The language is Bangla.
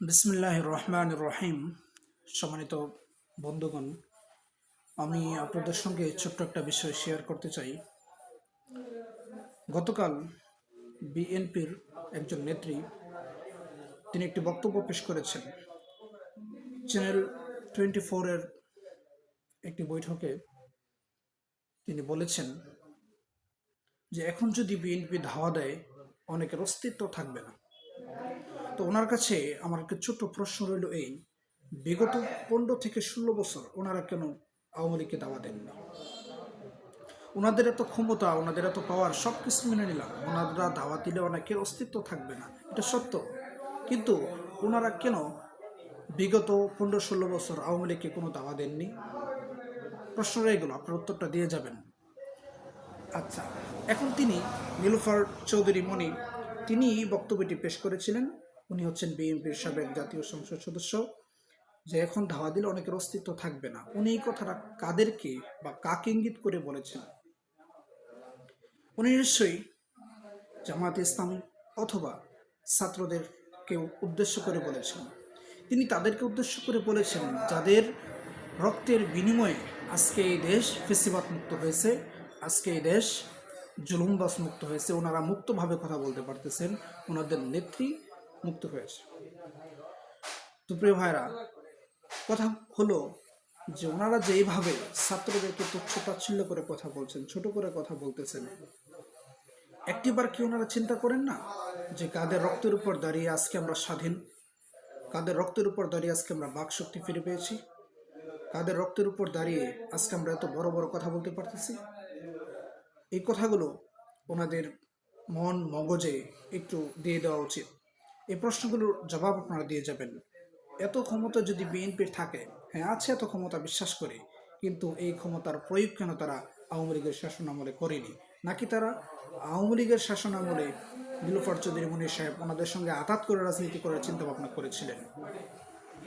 বিসমিল্লাহ রহমান রহিম সম্মানিত বন্ধুগণ, আমি আপনাদের সঙ্গে ছোট্ট একটা বিষয় শেয়ার করতে চাই। গতকাল বিএনপির একজন নেত্রী, তিনি একটি বক্তব্য পেশ করেছেন। চ্যানেল টোয়েন্টি ফোরের একটি বৈঠকে তিনি বলেছেন যে, এখন যদি বিএনপি ধাওয়া দেয়, অনেকের অস্তিত্ব থাকবে না। তো ওনার কাছে আমার একটা ছোট্ট প্রশ্ন রইল এই, বিগত পনেরো থেকে ষোলো বছর ওনারা কেন আওয়ামী লীগকে দাওয়া দেননি ওনাদের এত ক্ষমতা, ওনাদের এত পাওয়ার সব কিছু মেনে নিলাম। ওনারা দাওয়া দিলে অনেকের অস্তিত্ব থাকবে না, এটা সত্য। কিন্তু ওনারা কেন বিগত পনেরো ষোলো বছর আওয়ামী লীগকে কোনো দাওয়া দেননি? প্রশ্ন রয়ে গেল, আপনার উত্তরটা দিয়ে যাবেন। আচ্ছা এখন তিনি নীলুফার চৌধুরী মণি তিনি বক্তব্যটি পেশ করেছিলেন। উনি হচ্ছেন বিএনপির সাবেক জাতীয় সংসদ সদস্য, যে এখন ধাওয়া দিলে অনেকের অস্তিত্ব থাকবে না। উনি এই কথাটা কাদেরকে বা কাকে ইঙ্গিত করে বলেছেন? উনি নিশ্চয়ই জামাত ইসলামী অথবা ছাত্রদেরকে উদ্দেশ্য করে বলেছেন। তিনি তাদেরকে উদ্দেশ্য করে বলেছেন, যাদের রক্তের বিনিময়ে আজকে এই দেশ ফেসিবাদ মুক্ত হয়েছে, আজকে এই দেশ জুলুমবাস মুক্ত হয়েছে, ওনারা মুক্তভাবে কথা বলতে পারতেছেন, ওনাদের নেত্রী মুক্ত হয়েছে। তো প্রিয় ভাইরা কথা হলো যে ওনারা যে এইভাবে ছাত্রদেরকে তুচ্ছ তাচ্ছিল্য করে কথা বলছেন, ছোট করে কথা বলতেছেন, একটিবার কি ওনারা চিন্তা করেন না যে কাদের রক্তের উপর দাঁড়িয়ে আজকে আমরা স্বাধীন? কাদের রক্তের উপর দাঁড়িয়ে আজকে আমরা বাক শক্তি ফিরে পেয়েছি? কাদের রক্তের উপর দাঁড়িয়ে আজকে আমরা এত বড় বড় কথা বলতে পারতেছি? এই কথাগুলো ওনাদের মন মগজে একটু দিয়ে দেওয়া উচিত। এই প্রশ্নগুলোর জবাব আপনারা দিয়ে যাবেন। এত ক্ষমতা যদি বিএনপির থাকে হ্যাঁ আছে এত ক্ষমতা, বিশ্বাস করি। কিন্তু এই ক্ষমতার প্রয়োগ কেন তারা আওয়ামী লীগের শাসন আমলে করেনি? নাকি তারা আওয়ামী লীগের শাসন আমলে নীলুফার চৌধুরী, মনির সাহেব, ওনাদের সঙ্গে আঘাত করে রাজনীতি করার চিন্তা ভাবনা করেছিলেন?